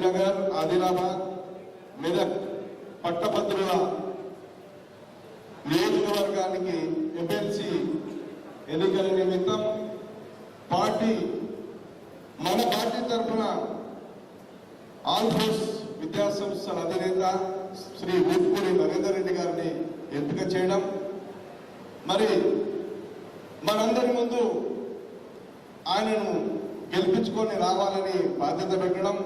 కరీంనగర్ ఆదిలాబాద్ మెదక్ పట్టభద్రుల నియోజకవర్గానికి ఎమ్మెల్సీ ఎన్నికల నిమిత్తం పార్టీ మన పార్టీ తరఫున ఆల్ఫోస్ విద్యాసంస్థల అధినేత శ్రీ ఊట్కూరి నరేందర్ రెడ్డి గారిని ఎంపిక చేయడం. మరి మనందరి ముందు ఆయనను గెలిపించుకొని రావాలని బాధ్యత పెట్టడం.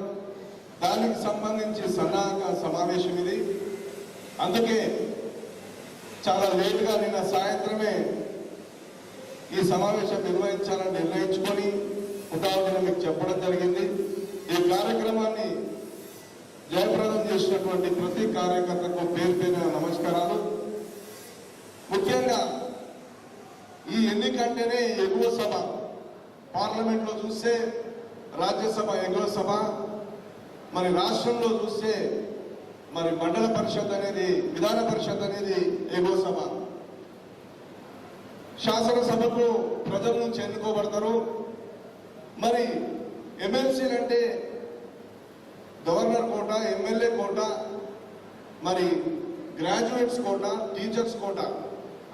దానికి సంబంధించి సన్నాహక సమావేశం ఇది. అందుకే చాలా లేటుగా నిన్న సాయంత్రమే ఈ సమావేశం నిర్వహించాలని నిర్ణయించుకొని ఉదాహరణ మీకు చెప్పడం జరిగింది. ఈ కార్యక్రమాన్ని జయప్రదం చేసినటువంటి ప్రతి కార్యకర్తకు పేరు పేరు నమస్కారాలు. ముఖ్యంగా ఈ ఎన్నికంటేనే ఎగువ సభ పార్లమెంట్లో చూస్తే రాజ్యసభ ఎగువ సభ మరి రాష్ట్రంలో చూస్తే మరి మండల పరిషత్ అనేది విధాన పరిషత్ అనేది ఏగో సభ శాసనసభకు ప్రజల నుంచి ఎన్నుకోబడతారు మరి ఎమ్మెల్సీలు అంటే గవర్నర్ కోట ఎమ్మెల్యే కోట మరి గ్రాడ్యుయేట్స్ కోట టీచర్స్ కోట.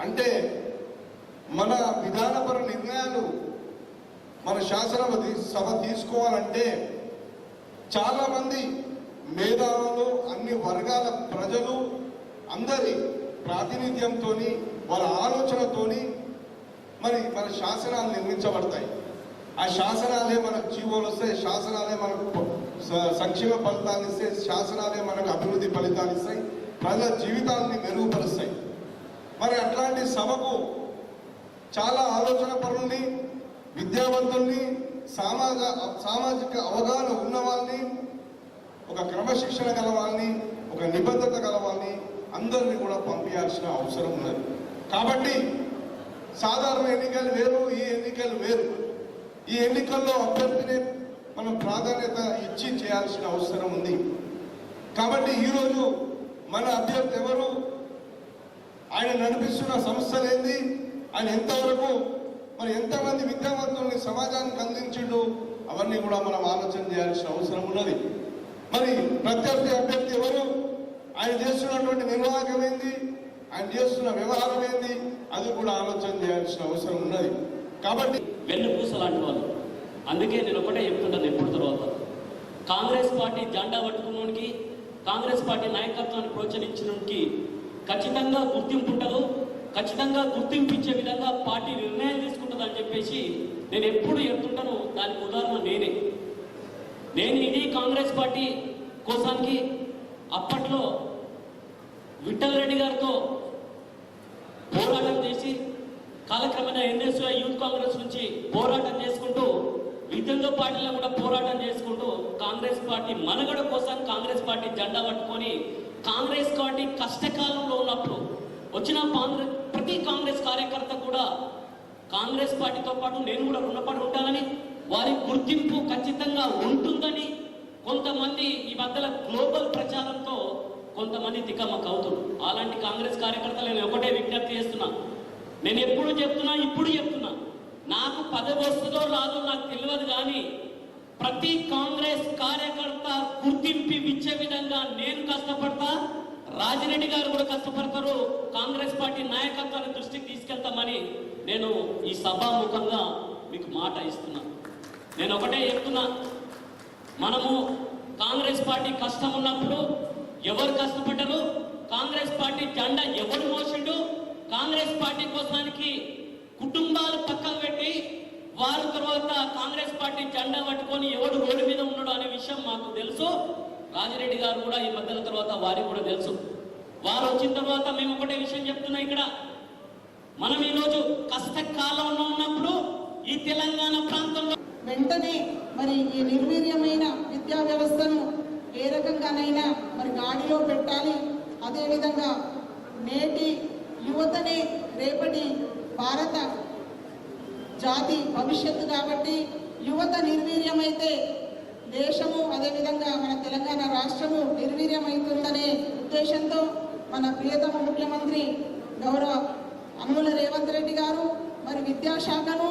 అంటే మన విధానపర నిర్ణయాలు మన శాసనపతి సభ తీసుకోవాలంటే చాలా మంది మేధావులు అన్ని వర్గాల ప్రజలు అందరి ప్రాతినిధ్యంతో వాళ్ళ ఆలోచనతోని మరి మన శాసనాలు నిర్మించబడతాయి. ఆ శాసనాలే మనకు జీవోలు వస్తాయి శాసనాలే మనకు సంక్షేమ ఫలితాలు ఇస్తాయి శాసనాలే మనకు అభివృద్ధి ఫలితాలు ఇస్తాయి ప్రజల జీవితాలని మెరుగుపరుస్తాయి. మరి అట్లాంటి సభకు చాలా ఆలోచన పరుల్ని విద్యావంతుల్ని సామాజ సామాజిక అవగాహన ఉన్న వాళ్ళని ఒక క్రమశిక్షణ గల వాళ్ళని ఒక నిబద్ధత గల వాళ్ళని అందరినీ కూడా పంపించాల్సిన అవసరం ఉన్నది. కాబట్టి సాధారణ ఎన్నికలు వేరు ఈ ఎన్నికలు వేరు. ఈ ఎన్నికల్లో అభ్యర్థిని మనం ప్రాధాన్యత ఇచ్చి చేయాల్సిన అవసరం ఉంది. కాబట్టి ఈరోజు మన అభ్యర్థి ఎవరు? ఆయన నడిపిస్తున్న సంస్థలేంది? ఆయన ఎంతవరకు మరి ఎంతమంది విద్యావంతుల్ని సమాజానికి అందించిండు? అవన్నీ కూడా మనం ఆలోచన చేయాల్సిన అవసరం ఉన్నది. మరి ప్రత్యర్థి అభ్యర్థి ఎవరు? ఆయన చేస్తున్నటువంటి నిర్వాహకం ఏంది? ఆయన చేస్తున్న వ్యవహారం ఏంది? అది కూడా ఆలోచన చేయాల్సిన అవసరం ఉన్నది. కాబట్టి వెన్నుపూస లాంటి వాళ్ళు. అందుకే నేను ఒకటే చెప్తుంటాను ఎప్పుడు తర్వాత. కాంగ్రెస్ పార్టీ జెండా పట్టుకున్నోడికి కాంగ్రెస్ పార్టీ నాయకత్వాన్ని ప్రోత్సహించడానికి ఖచ్చితంగా గుర్తింపు ఉండదు ఖచ్చితంగా గుర్తింపించే విధంగా పార్టీ నిర్ణయం తీసుకుంటుందని చెప్పేసి నేను ఎప్పుడు చెప్తుంటాను దానికి ఉదాహరణ నేనే. నేను ఇది కాంగ్రెస్ పార్టీ కోసానికి అప్పట్లో విఠల్ రెడ్డి గారితో పోరాటం చేసి కాలక్రమేణా ఎన్ఎస్ఐ యూత్ కాంగ్రెస్ నుంచి పోరాటం చేసుకుంటూ విధంగా పార్టీలో కూడా పోరాటం చేసుకుంటూ కాంగ్రెస్ పార్టీ మనగడ కోసం కాంగ్రెస్ పార్టీ జెండా పట్టుకొని కాంగ్రెస్ పార్టీ కష్టకాలంలో ఉన్నప్పుడు వచ్చిన కాంగ్రెస్ ప్రతి కాంగ్రెస్ కార్యకర్త కూడా కాంగ్రెస్ పార్టీతో పాటు నేను కూడా రుణపడి ఉంటానని వారి గుర్తింపు ఖచ్చితంగా ఉంటుందని కొంతమంది ఈ మధ్యలో గ్లోబల్ ప్రచారంతో కొంతమంది తికమక అవుతుంది అలాంటి కాంగ్రెస్ కార్యకర్తలు నేను ఒకటే విజ్ఞప్తి చేస్తున్నా. నేను ఎప్పుడు చెప్తున్నా ఇప్పుడు చెప్తున్నా. నాకు పదవి వస్తుందో రాదో నాకు తెలియదు కానీ ప్రతి కాంగ్రెస్ కార్యకర్త గుర్తింపు ఇచ్చే విధంగా నేను కష్టపడతా రాజిరెడ్డి గారు కూడా కష్టపడతారు. కాంగ్రెస్ పార్టీ నాయకత్వాన్ని దృష్టికి తీసుకెళ్తామని నేను ఈ సభాముఖంగా మీకు మాట ఇస్తున్నా. నేను ఒకటే చెప్తున్నా. మనము కాంగ్రెస్ పార్టీ కష్టం ఉన్నప్పుడు ఎవరు కష్టపడ్డారు? కాంగ్రెస్ పార్టీ జెండా ఎవరు మోసిండు? కాంగ్రెస్ పార్టీ కోసానికి కుటుంబాలు పక్కన పెట్టి వారు తర్వాత కాంగ్రెస్ పార్టీ జెండా పట్టుకొని ఎవడు రోడ్డు మీద ఉన్నాడు అనే విషయం మాకు తెలుసు. రాజిరెడ్డి గారు కూడా ఈ మధ్యల తర్వాత వారికి కూడా తెలుసు. వారు వచ్చిన తర్వాత మేము ఒకటే విషయం చెప్తున్నాం ఇక్కడ. మనం ఈరోజు కష్టకాలంలో ఉన్నప్పుడు ఈ తెలంగాణ ప్రాంతంలో వెంటనే మరి ఈ నిర్వీర్యమైన విద్యా వ్యవస్థను ఏ రకంగానైనా మరి గాడిలో పెట్టాలి. అదేవిధంగా నేటి యువతనే రేపటి భారత జాతి భవిష్యత్తు కాబట్టి యువత నిర్వీర్యమైతే దేశము అదేవిధంగా మన తెలంగాణ రాష్ట్రము నిర్వీర్యమవుతుందనే ఉద్దేశంతో మన ప్రియతమ ముఖ్యమంత్రి గౌరవ అనుముల రేవంత్ రెడ్డి గారు మరి విద్యాశాఖను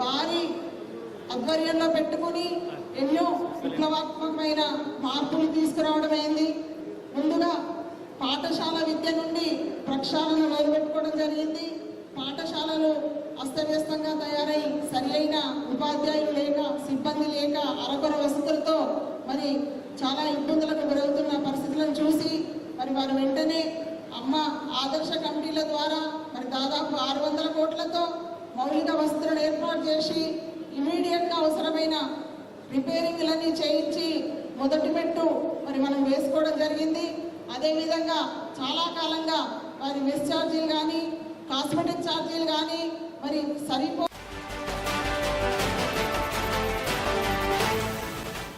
వారి ఆధ్వర్యంలో పెట్టుకుని ఎన్నో విప్లవాత్మకమైన మార్పులు తీసుకురావడం అయింది ముందుగా పాఠశాల విద్య నుండి ప్రక్షాళన మొదలుపెట్టుకోవడం జరిగింది. పాఠశాలలు అస్తవ్యస్తంగా తయారై సరియైన ఉపాధ్యాయులు లేక సిబ్బంది లేక అరకొర వసతులతో మరి చాలా ఇబ్బందులకు గురవుతున్న పరిస్థితులను చూసి మరి వారు వెంటనే అమ్మ ఆదర్శ కమిటీల ద్వారా మరి దాదాపు ఆరు వందల కోట్లతో మౌలిక వసతులను ఏర్పాటు చేసి ఇమీడియట్గా అవసరమైన రిపేరింగ్లన్నీ చేయించి మొదటి మెట్టు మరి మనం వేసుకోవడం జరిగింది. అదేవిధంగా చాలా కాలంగా వారి మెస్ ఛార్జీలు కానీ కాస్మెటిక్ ఛార్జీలు కానీ మరి సరిపో